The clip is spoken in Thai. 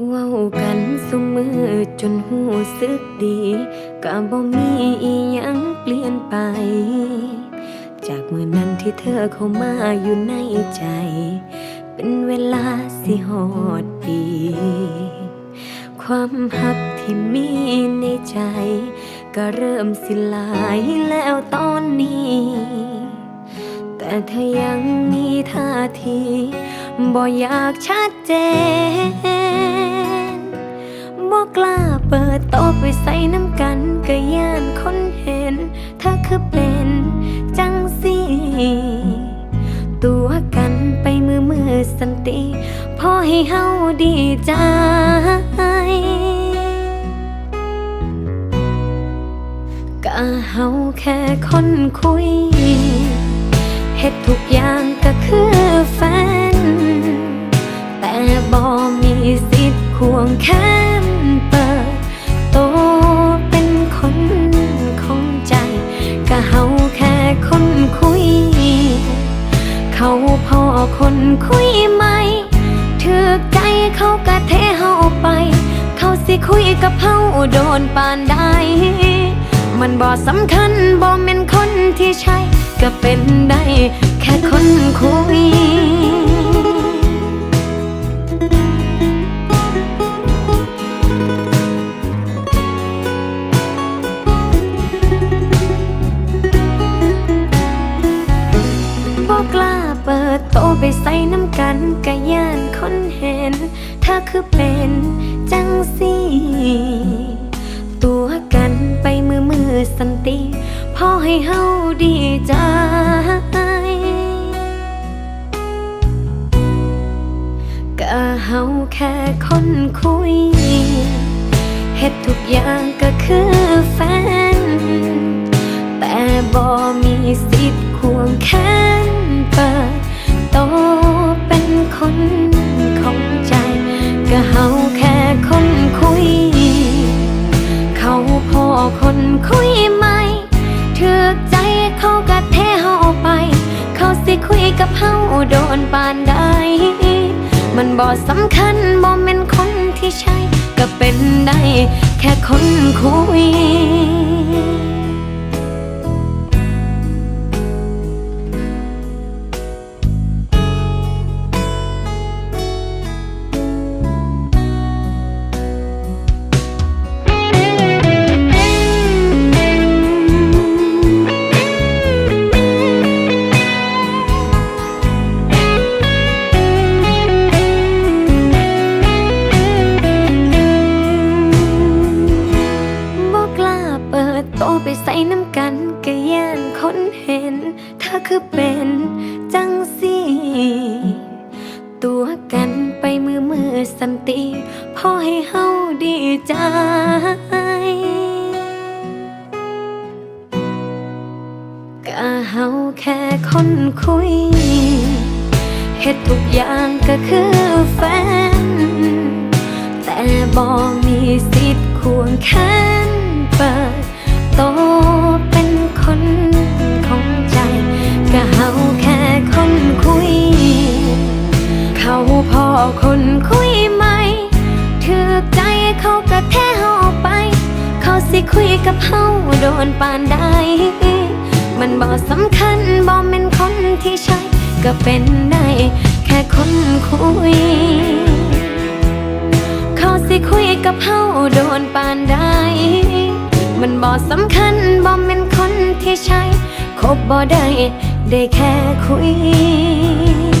เว้ากันสุมือจนหูสึกดีก็บ่มีอีหยังเปลี่ยนไป จากเมื่อนั้นที่เธอเข้ามาอยู่ในใจ เป็นเวลาสิหอดปี ความหักที่มีในใจ ก็เริ่มสิลายแล้วตอนนี้ แต่เธอยังมีท่าที บ่อยากชัดเจนบ่กล้าเปิดโต๊ะไปใส่น้ำกันก็ย่านคนเห็น เธอคือเป็นจังสิตัวกันไปมือมือสันติพอให้เฮาดีใจก็เฮาแค่คนคุยเฮ็ดทุกอย่างก็คือ เขาพอคนคุยไหมถือใจเขากะเทเฮาไป เขาสิคุยกับเฮาโดนปานใดมันบ่สำคัญบ่เป็นคนที่ใช่ ก็เป็นได้แค่คนคุย ใส่น้ำกันกะย่านคนเห็นเธอคือเป็นจังสีตัวกันไปมือมือสันติพอให้เฮาดีใจก็เฮาแค่คนคุยเฮ็ดทุกอย่างก็คือแฟน แต่บ่มีสิทธิ์ควงแขน นคุยไหมถือใจเขากะเทเฮาไป เขาสิคุยกับเฮาโดนปานใดมันบ่สำคัญบ่แม่นคนที่ใช่ก็เป็นได้แค่คนคุย กันก็ย่านคนเห็น เธอคือเป็นจังสีตัวกันไปมือมือสันติพอให้เฮาดีใจก็เฮาแค่คนคุยเฮ็ดทุกอย่างก็คือแฟน แต่บ่มีสิทธิ์ควงแข คนคุยไหมถือใจเขาก็แท้เฮาไป เขาสิคุยกับเฮาโดนปานใดมันบ่สำคัญบ่แม่นคนที่ใช่ก็เป็นได้แค่คนคุย เขาสิคุยกับเฮาโดนปานใดมันบ่สำคัญบ่แม่นคนที่ใช่คบบ่ได้ได้แค่คุย